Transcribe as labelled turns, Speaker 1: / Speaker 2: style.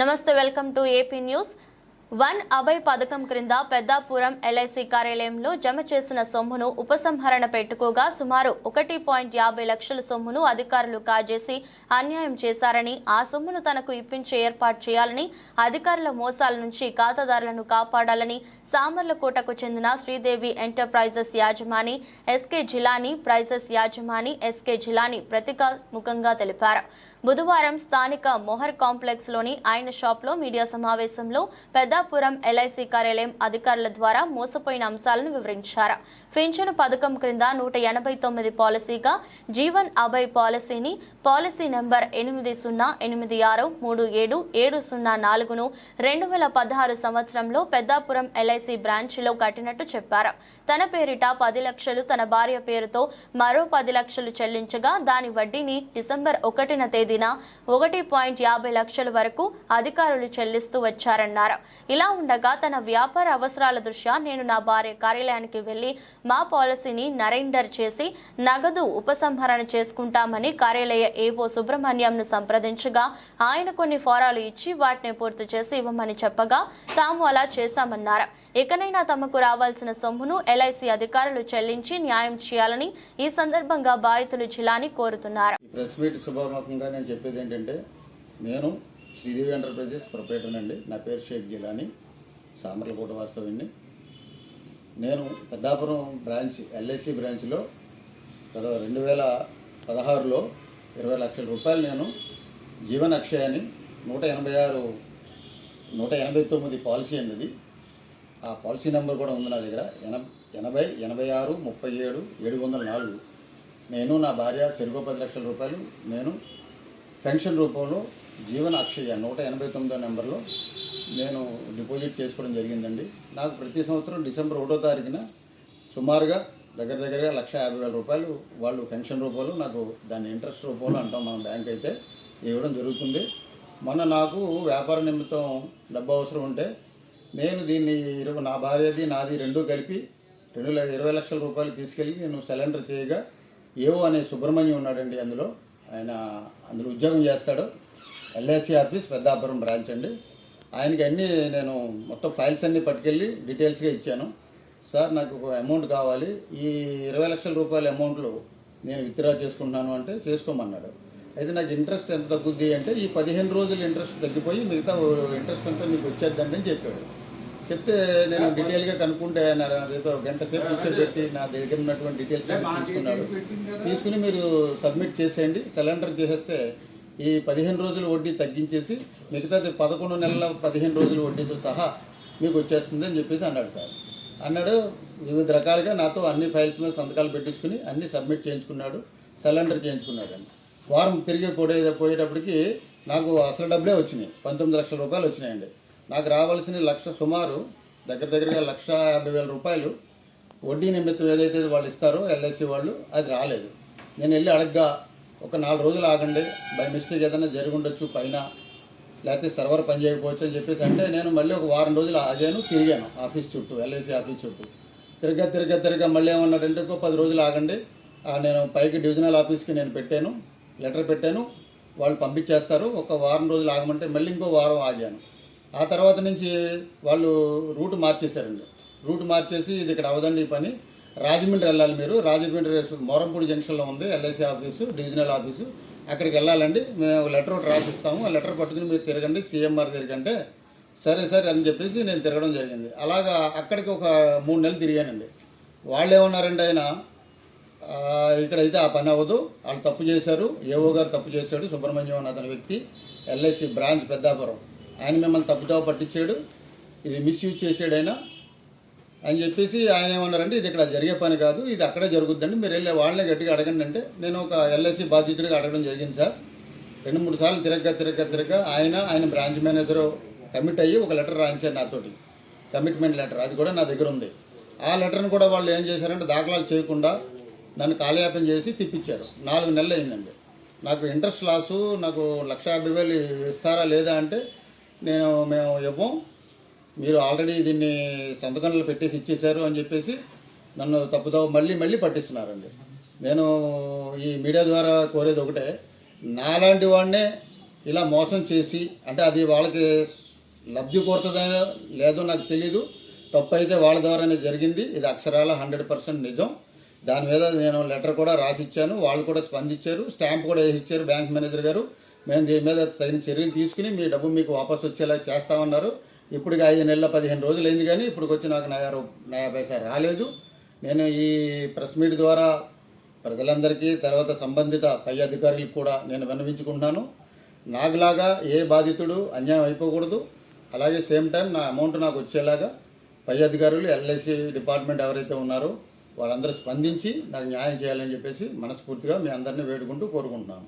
Speaker 1: నమస్తే welcome to AP news. One Abhay పథకం క్రింద పెద్దాపురం ఎల్ఐసి కార్యాలయంలో జమ చేసిన సొమ్మును ఉపసంహరణ పెట్టుకోగా సుమారు ఒకటి పాయింట్ యాభై లక్షల సొమ్మును అధికారులు కాజేసి అన్యాయం చేశారని ఆ సొమ్మును తనకు ఇప్పించే ఏర్పాటు చేయాలని అధికారుల మోసాల నుంచి ఖాతాదారులను కాపాడాలని సామర్లకోటకు చెందిన శ్రీదేవి ఎంటర్ప్రైజెస్ యాజమాని ఎస్కే జిలానీ ప్రైజెస్ యాజమాని ఎస్కే జిలాని ప్రతికాముఖంగా తెలిపారు. బుధవారం స్థానిక మొహర్ కాంప్లెక్స్లోని ఆయన షాప్లో మీడియా సమావేశంలో పెద్దాపురం ఎల్ఐసి కార్యాలయం అధికారుల ద్వారా మోసపోయిన అంశాలను వివరించారు. పింఛను పథకం క్రింద నూట ఎనభై తొమ్మిది పాలసీగా జీవన్ అభయ్ పాలసీని పాలసీ నెంబర్ ఎనిమిది సున్నా ఎనిమిది ఆరు మూడు ఏడు ఏడు సున్నా నాలుగును రెండు వేల పదహారు సంవత్సరంలో పెద్దాపురం ఎల్ఐసి బ్రాంచ్లో కట్టినట్టు చెప్పారు. తన పేరిట పది లక్షలు తన భార్య పేరుతో మరో పది లక్షలు చెల్లించగా దాని వడ్డీని డిసెంబర్ ఒకటిన తేదీన ఒకటి పాయింట్ యాభై లక్షల వరకు అధికారులు చెల్లిస్తూ వచ్చారన్నారు. ఇలా ఉండగా తన వ్యాపార అవసరాల దృష్ట్యా నేను నా భార్య కార్యాలయానికి వెళ్ళి మా పాలసీని నరేండర్ చేసి నగదు ఉపసంహరణ చేసుకుంటామని కార్యాలయ ఏవో సుబ్రహ్మణ్యంను సంప్రదించగా ఆయన కొన్ని ఫారాలు ఇచ్చి వాటిని పూర్తి చేసి ఇవ్వమని చెప్పగా తాము అలా చేశామన్నారు. ఇకనైనా తమకు రావాల్సిన సొమ్మును ఎల్ఐసి అధికారులు చెల్లించి న్యాయం చేయాలని ఈ సందర్భంగా బాధితులు జిల్లాని కోరుతున్నారు.
Speaker 2: ప్రెస్ మీట్ శుభాముఖంగా నేను చెప్పేది ఏంటంటే నేను శ్రీదేవి ఎంటర్ప్రైజెస్ ప్రొపరేటర్ అండి. నా పేరు షేక్ జిలాని. సామర్లకోట వాస్తవ్యండి నేను పెద్దాపురం బ్రాంచ్ ఎల్ఐసి బ్రాంచ్లో గత రెండు వేల పదహారులో ఇరవై లక్షల రూపాయలు నేను జీవన్ అక్షయాన్ని నూట ఎనభై ఆరు నూట ఎనభై తొమ్మిది పాలసీ అన్నది ఆ పాలసీ నెంబర్ కూడా ఉంది నా దగ్గర. ఎన ఎనభై ఎనభై ఆరు ముప్పై ఏడు ఏడు వందల నాలుగు. నేను నా భార్య చెరుకు పది లక్షల రూపాయలు నేను పెన్షన్ రూపంలో జీవన అక్షయ నూట ఎనభై తొమ్మిదో నెంబర్లో నేను డిపాజిట్ చేసుకోవడం జరిగిందండి. నాకు ప్రతి సంవత్సరం డిసెంబర్ ఒకటో తారీఖున సుమారుగా దగ్గర దగ్గరగా లక్ష యాభై వేల రూపాయలు వాళ్ళు పెన్షన్ రూపంలో నాకు దాని ఇంట్రెస్ట్ రూపంలో అంటాం మనం బ్యాంక్ అయితే ఇవ్వడం జరుగుతుంది. మొన్న నాకు వ్యాపార నిమిత్తం డబ్బు అవసరం ఉంటే నేను దీన్ని ఇరవై నా భార్యది నాది రెండూ కలిపి రెండు ఇరవై లక్షల రూపాయలు తీసుకెళ్ళి నేను సిలిండర్ చేయగా ఏవో అనే సుబ్రహ్మణ్యం ఉన్నాడండి అందులో. ఆయన అందులో ఉద్యోగం చేస్తాడు. ఎల్ఐసి ఆఫీస్ పెద్దాపురం బ్రాంచ్ అండి. ఆయనకి అన్నీ నేను మొత్తం ఫైల్స్ అన్నీ పట్టుకెళ్ళి డీటెయిల్స్గా ఇచ్చాను. సార్ నాకు ఒక అమౌంట్ కావాలి. ఈ ఇరవై లక్షల రూపాయల అమౌంట్లో నేను విత్డ్రా చేసుకుంటున్నాను అంటే చేసుకోమన్నాడు. అయితే నాకు ఇంట్రెస్ట్ ఎంత తగ్గుద్ది అంటే ఈ పదిహేను రోజులు ఇంట్రెస్ట్ తగ్గిపోయి మిగతా ఇంట్రెస్ట్ అంతా మీకు వచ్చేద్దండి అని చెప్పాడు. చెప్తే నేను డీటెయిల్గా కనుక్కుంటే ఆయన అదేదో గంట సేపు కూర్చోబెట్టి నా దగ్గర ఉన్నటువంటి డీటెయిల్స్ తీసుకున్నాడు. తీసుకుని మీరు సబ్మిట్ చేసేయండి. సిలిండర్ చేసేస్తే ఈ పదిహేను రోజులు వడ్డీ తగ్గించేసి మిగతాది పదకొండు నెలల పదిహేను రోజులు వడ్డీతో సహా మీకు వచ్చేస్తుంది అని చెప్పేసి అన్నాడు సార్. అన్నాడు వివిధ రకాలుగా నాతో అన్ని ఫైల్స్ మీద సంతకాలు పెట్టించుకుని అన్ని సబ్మిట్ చేయించుకున్నాడు సిలిండర్ చేయించుకున్నాడు. అని వారం తిరిగి పోయే పోయేటప్పటికి నాకు అసలు డబ్బులే వచ్చినాయి. పంతొమ్మిది లక్షల రూపాయలు వచ్చినాయండి. నాకు రావాల్సిన లక్ష సుమారు దగ్గర దగ్గరగా లక్ష యాభై వేల రూపాయలు వడ్డీ నిమిత్తం ఏదైతే వాళ్ళు ఇస్తారో ఎల్ఐసి వాళ్ళు అది రాలేదు. నేను వెళ్ళి అడగ్గా ఒక నాలుగు రోజులు ఆగండి. బై మిస్టేక్ ఏదైనా జరిగి ఉండొచ్చు పైన. లేకపోతే సర్వర్ పని చేయకపోవచ్చు అని చెప్పేసి అంటే నేను మళ్ళీ ఒక వారం రోజులు ఆగాను తిరిగాను ఆఫీస్ చుట్టూ ఎల్ఐసి ఆఫీస్ చుట్టూ. తిరగా తిరగా తిరగా మళ్ళీ ఏమన్నాడంటే ఇంకో పది రోజులు ఆగండి. నేను పైకి డివిజనల్ ఆఫీస్కి నేను పెట్టాను లెటర్ పెట్టాను వాళ్ళు పంపించేస్తారు. ఒక వారం రోజులు ఆగమంటే మళ్ళీ ఇంకో వారం ఆగాను. ఆ తర్వాత నుంచి వాళ్ళు రూట్ మార్చేశారండి. రూట్ మార్చేసి ఇది ఇక్కడ అవదండి ఈ పని. రాజమండ్రి వెళ్ళాలి మీరు. రాజమండ్రి మోరంపూడి జంక్షన్లో ఉంది ఎల్ఐసి ఆఫీసు డివిజనల్ ఆఫీసు. అక్కడికి వెళ్ళాలండి. మేము ఒక లెటర్ ఒకటి రాసిస్తాము. ఆ లెటర్ పట్టుకుని మీరు తిరగండి సీఎంఆర్ తిరగంటే సరే సరే అని చెప్పేసి నేను తిరగడం జరిగింది. అలాగా అక్కడికి ఒక మూడు నెలలు తిరిగానండి. వాళ్ళు ఏమన్నారంటే ఆయన? ఇక్కడ ఇక్కడైతే ఆ పని అవ్వదు. వాళ్ళు తప్పు చేశారు. ఏవో గారు తప్పు చేశాడు. సుబ్రహ్మణ్యం అని అతని వ్యక్తి. LIC branch Peddapuram. ఆయన మిమ్మల్ని తప్పుతో పట్టించాడు. ఇది మిస్యూజ్ చేశాడు ఆయన. అని చెప్పేసి ఆయన ఏమన్నారంటే ఇది ఇక్కడ జరిగే పని కాదు ఇది అక్కడే జరుగుద్దండి మీరు వెళ్ళి వాళ్ళని గట్టిగా అడగండి అంటే నేను ఒక ఎల్ఐసి బాధితుడిగా అడగడం జరిగింది సార్. రెండు మూడు సార్లు తిరగ తిరగ తిరగ ఆయన ఆయన బ్రాంచ్ మేనేజర్ కమిట్ అయ్యి ఒక లెటర్ రాయించారు నాతోటి. కమిట్మెంట్ లెటర్ అది కూడా నా దగ్గర ఉంది. ఆ లెటర్ని కూడా వాళ్ళు ఏం చేశారంటే దాఖలాలు చేయకుండా నన్ను కాలయాపన చేసి తిప్పించారు నాలుగు నెలలు అయిందండి. నాకు ఇంట్రెస్ట్ లాసు నాకు లక్ష యాభై వేలు ఇస్తారా లేదా అంటే నేను మేము ఇవ్వం మీరు ఆల్రెడీ దీన్ని సంతకంలో పెట్టేసి ఇచ్చేశారు అని చెప్పేసి నన్ను తప్పుదో మళ్ళీ మళ్ళీ పట్టిస్తున్నారండి. నేను ఈ మీడియా ద్వారా కోరేది ఒకటే నాలాంటి వాడినే ఇలా మోసం చేసి అంటే అది వాళ్ళకి లబ్ధి కోరుతుందో లేదో నాకు తెలీదు. తప్పు అయితే వాళ్ళ ద్వారానే జరిగింది. ఇది అక్షరాల హండ్రెడ్ పర్సెంట్ నిజం. దాని మీద నేను లెటర్ కూడా రాసి ఇచ్చాను వాళ్ళు కూడా స్పందించారు. స్టాంప్ కూడా వేసి ఇచ్చారు బ్యాంక్ మేనేజర్ గారు. మేము దీని మీద తగిన చర్యలు తీసుకుని మీ డబ్బు మీకు వాపసు వచ్చేలా చేస్తామన్నారు. ఇప్పటికి ఐదు నెలల పదిహేను రోజులు అయింది కానీ ఇప్పుడు వచ్చి నాకు నయా నయా పైసా రాలేదు. నేను ఈ ప్రెస్ మీట్ ద్వారా ప్రజలందరికీ తర్వాత సంబంధిత పై అధికారులకు కూడా నేను విన్నవించుకుంటున్నాను. నాకులాగా ఏ బాధితుడు అన్యాయం అయిపోకూడదు. అలాగే సేమ్ టైం నా అమౌంట్ నాకు వచ్చేలాగా పై అధికారులు ఎల్ఐసి డిపార్ట్మెంట్ ఎవరైతే ఉన్నారో వాళ్ళందరూ స్పందించి నాకు న్యాయం చేయాలని చెప్పేసి మనస్ఫూర్తిగా మీ అందరినీ వేడుకుంటూ కోరుకుంటున్నాను.